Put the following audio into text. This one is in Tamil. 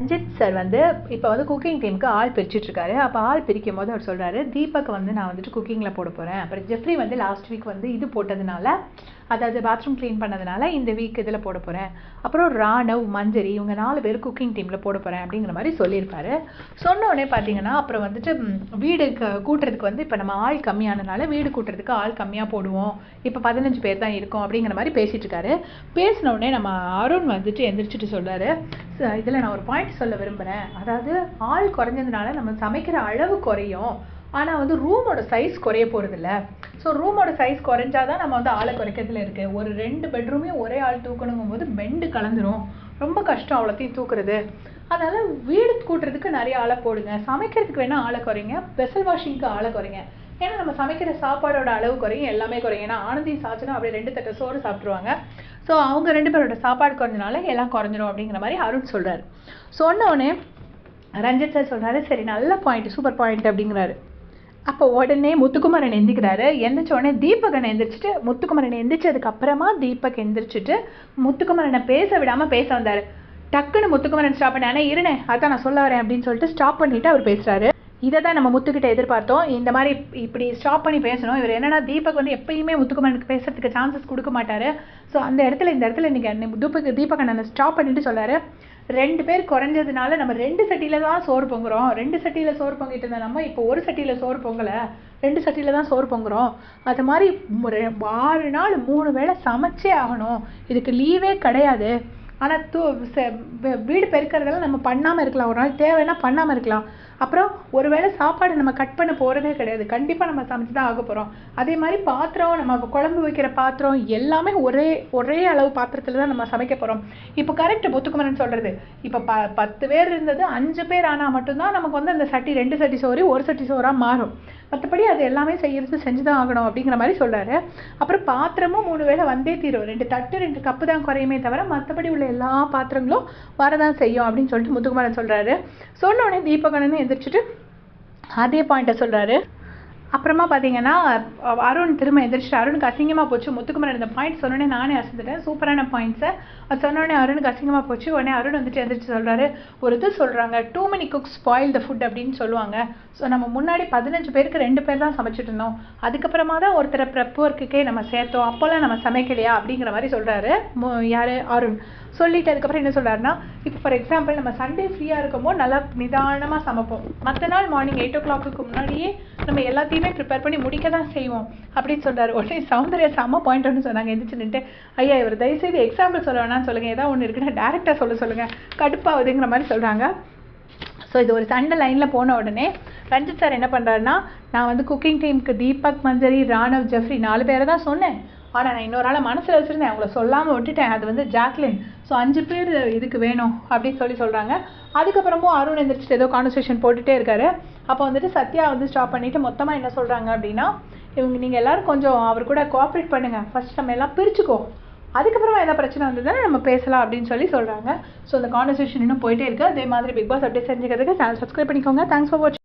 ரஞ்சித் சார் வந்து இப்போ வந்து குக்கிங் டீமுக்கு ஆள் பிரிச்சுட்ருக்காரு. அப்போ ஆள் பிரிக்கும் போது அவர் சொல்கிறாரு தீபக் வந்து நான் வந்துட்டு குக்கிங்கில் போட போகிறேன் அப்புறம் ஜெஃப்ரி வந்து லாஸ்ட் வீக் வந்து இது போட்டதுனால அதாவது பாத்ரூம் க்ளீன் பண்ணதுனால இந்த வீக் இதில் போட போகிறேன் அப்புறம் ராணவ் மஞ்சரி இவங்க நாலு பேர் குக்கிங் டீமில் போட போகிறேன் அப்படிங்கிற மாதிரி சொல்லியிருப்பாரு. சொன்னோடனே பார்த்தீங்கன்னா அப்புறம் வந்துட்டு வீடு க- கூட்டுறதுக்கு வந்து இப்போ நம்ம ஆள் கம்மியானனால வீடு கூட்டுறதுக்கு ஆள் கம்மியாக போடுவோம். இப்போ பதினஞ்சு பேர் தான் இருக்கோம் அப்படிங்கிற மாதிரி பேசிகிட்டு இருக்காரு பேசின நம்ம அருண் வந்துட்டு எந்திரிச்சிட்டு சொல்கிறாரு இதில் நான் ஒரு பாயிண்ட் சொல்ல விரும்புகிறேன் அதாவது ஆள் குறைஞ்சதுனால நம்ம சமைக்கிற அளவு குறையும். ஆனால் வந்து ரூமோட சைஸ் குறைய போகிறதில்ல ஸோ ரூமோட சைஸ் குறைஞ்சா தான் நம்ம வந்து ஆளை குறைக்கிறதுல இருக்கு. ஒரு ரெண்டு பெட்ரூமே ஒரே ஆள் தூக்கணுங்கும் போது பெண்டு கலந்துரும். ரொம்ப கஷ்டம் அவ்வளோத்தையும் தூக்குறது. அதனால் வீடு கூட்டுறதுக்கு நிறைய ஆளை போடுங்க. சமைக்கிறதுக்கு வேணால் ஆளை குறைங்க. வெசல் வாஷிங்க்கு ஆளை குறைங்க. ஏன்னா நம்ம சமைக்கிற சாப்பாடோட அளவு குறையும். எல்லாமே குறையும். ஏன்னா ஆனந்தி சாச்சுனா அப்படியே ரெண்டு தட்டை சோறு சாப்பிட்ருவாங்க ஸோ அவங்க ரெண்டு பேரோட சாப்பாடு குறைஞ்சனால எல்லாம் குறைஞ்சிரும் அப்படிங்கிற மாதிரி அருண் சொல்கிறாரு சொன்னோடனே ரஞ்சித் சார் சொல்கிறாரு சரி நல்ல பாயிண்ட் சூப்பர் பாயிண்ட் அப்படிங்கிறாரு. அப்போ உடனே முத்துக்குமரன் எந்திக்கிறாரு. எந்திரிச்ச உடனே தீபகன் எந்திரிச்சிட்டு முத்துக்குமரன் எந்திரிச்சதுக்கு அப்புறமா தீபக் எந்திரிச்சிட்டு முத்துக்குமரனை பேச விடாமல் பேச வந்தார். டக்குன்னு முத்துக்குமரன் ஸ்டாப் பண்ணி ஆனால் இருனே அதான் நான் சொல்ல வரேன் அப்படின்னு சொல்லிட்டு ஸ்டாப் பண்ணிட்டு அவர் பேசுகிறாரு இதை தான் நம்ம முத்துக்கிட்ட எதிர்பார்த்தோம். இந்த மாதிரி இப்படி ஸ்டாப் பண்ணி பேசணும். இவர் என்னன்னா தீபக் வந்து எப்பயுமே முத்துக்குமனுக்கு பேசுறதுக்கு சான்சஸ் கொடுக்க மாட்டார். ஸோ அந்த இடத்துல இந்த இடத்துல இன்றைக்கி தீபக் தீபக் அண்ணனை ஸ்டாப் பண்ணிட்டு சொல்லாரு. ரெண்டு பேர் குறைஞ்சதுனால நம்ம ரெண்டு சட்டியில் தான் சோறு பொங்குறோம். ரெண்டு சட்டியில் சோறு பொங்கிட்டு இருந்த நம்ம இப்போ ஒரு சட்டியில் சோறு பொங்கல. ரெண்டு சட்டியில் தான் சோறு பொங்குறோம். அது மாதிரி ஆறு நாள் மூணு வேளை சமைச்சே ஆகணும். இதுக்கு லீவே கிடையாது. ஆனால் தூ வீடு பெருக்கிறதெல்லாம் நம்ம பண்ணாமல் இருக்கலாம். ஒரு நாள் தேவைன்னா பண்ணாமல் இருக்கலாம். அப்புறம் ஒருவேளை சாப்பாடு நம்ம கட் பண்ண போகிறதே கிடையாது. கண்டிப்பாக நம்ம சமைச்சு தான் ஆக போகிறோம் அதே மாதிரி பாத்திரம் நம்ம குழம்பு வைக்கிற பாத்திரம் எல்லாமே ஒரே ஒரே அளவு பாத்திரத்தில் தான் நம்ம சமைக்க போகிறோம் இப்போ கரெக்ட் முத்துக்குமரன் சொல்கிறது இப்போ ப பத்து பேர் இருந்தது அஞ்சு பேர் ஆனால் மட்டும்தான் நமக்கு வந்து அந்த சட்டி ரெண்டு சட்டி சோறு ஒரு சட்டி சோறாக மாறும். மற்றபடி அது எல்லாமே செய்யறது செஞ்சு தான் ஆகணும் அப்படிங்கிற மாதிரி சொல்கிறாரு அப்புறம் பாத்திரமும் மூணு வேளை வந்தே தீரும். ரெண்டு தட்டு ரெண்டு கப்பு தான் குறையுமே தவிர மற்றபடி உள்ள எல்லா பாத்திரங்களும் வரதான் செய்யும் அப்படின்னு சொல்லிட்டு முத்துக்குமாரன் சொல்கிறாரு சொன்ன உடனே எந்திரிச்சிட்டு அதே பாயிண்ட்டை சொல்றாரு. அப்புறமா பார்த்தீங்கன்னா அருண் திரும்ப எந்திரிச்சிட்டு அருணுக்கு அசிங்கமாக போச்சு. முத்துக்குமரன் இந்த பாயிண்ட் சொன்னோடனே நானே அசந்துட்டேன். சூப்பரான பாயிண்ட்ஸை அது சொன்னோடனே அருணுக்கு அசிங்கமாக போச்சு. உடனே அருண் வந்துட்டு எந்திரிச்சு சொல்கிறாரு ஒரு இது சொல்கிறாங்க too many cooks spoil the food அப்படின்னு சொல்லுவாங்க. ஸோ நம்ம முன்னாடி பதினஞ்சு பேருக்கு ரெண்டு பேர் தான் சமைச்சிட்டு இருந்தோம். அதுக்கப்புறமா தான் ஒருத்தரை ப்ரெப் ஒர்க்குக்கே நம்ம சேர்த்தோம். அப்போல்லாம் நம்ம சமைக்கலையா அப்படிங்கிற மாதிரி சொல்கிறாரு மு- அருண். சொல்லிட்டு அதுக்கப்புறம் என்ன சொல்கிறாருன்னா இப்போ ஃபார் எக்ஸாம்பிள் நம்ம சண்டே ஃப்ரீயாக இருக்கும்போது நல்லா நிதானமாக சமைப்போம். மற்ற நாள் மார்னிங் எயிட் ஓ கிளாக்குக்கு முன்னாடியே நம்ம எல்லாத்தையுமே ப்ரிப்பேர் பண்ணி முடிக்க தான் செய்வோம். அப்படின்னு சொல்கிறார் உடனே சௌந்தர்யா செம்ம பாயிண்ட் ஒன்று சொன்னாங்க. எந்திரிச்சு நின்று ஐயா இவர் தயவுசெய்து எக்ஸாம்பிள் சொல்ல வேணாம்னு சொல்லுங்கள் ஏதாவது ஒன்று இருக்குன்னா டேரெக்டாக சொல்ல சொல்லுங்கள் கடுப்பாகுதுங்கிற மாதிரி சொல்கிறாங்க ஸோ இது ஒரு சண்டை லைனில் போன உடனே ரஞ்சித் சார் என்ன பண்ணுறாருன்னா நான் வந்து குக்கிங் டீமுக்கு தீபக் மஞ்சரி ராணவ் ஜெஃப்ரி நாலு பேரை தான் சொன்னேன். ஆனால் நான் இன்னொரு ஆளை மனசில் வச்சுருந்தேன். அவங்கள சொல்லாமல் விட்டுட்டேன். அது வந்து ஜாக்லின். ஸோ அஞ்சு பேர் இதுக்கு வேணும் அப்படின்னு சொல்லி சொல்கிறாங்க அதுக்கப்புறமும் அருண் எந்திரிச்சிட்டு ஏதோ கான்வர்சேஷன் போட்டுட்டே இருக்காரு. அப்போ வந்துட்டு சத்யா வந்து ஸ்டாப் பண்ணிட்டு மொத்தமாக என்ன சொல்கிறாங்க அப்படின்னா இவங்க நீங்கள் எல்லாரும் கொஞ்சம் அவர் கூட கோஆப்ரேட் பண்ணுங்கள் ஃபர்ஸ்ட் நம்ம எல்லாம் பிரிச்சுக்கோ. அதுக்கப்புறமா எதாவது பிரச்சனை வந்ததுன்னா நம்ம பேசலாம் அப்படின்னு சொல்லி சொல்கிறாங்க ஸோ அந்த கான்வர்சேஷன் இன்னும் போயிட்டே இருக்குது அதே மாதிரி பிக் பாஸ் அப்படியே செஞ்சுக்கிறதுக்கு சேனல் சப்ஸ்கிரைப் பண்ணிக்கோங்க. தேங்க்ஸ் ஃபார் வாட்சிங்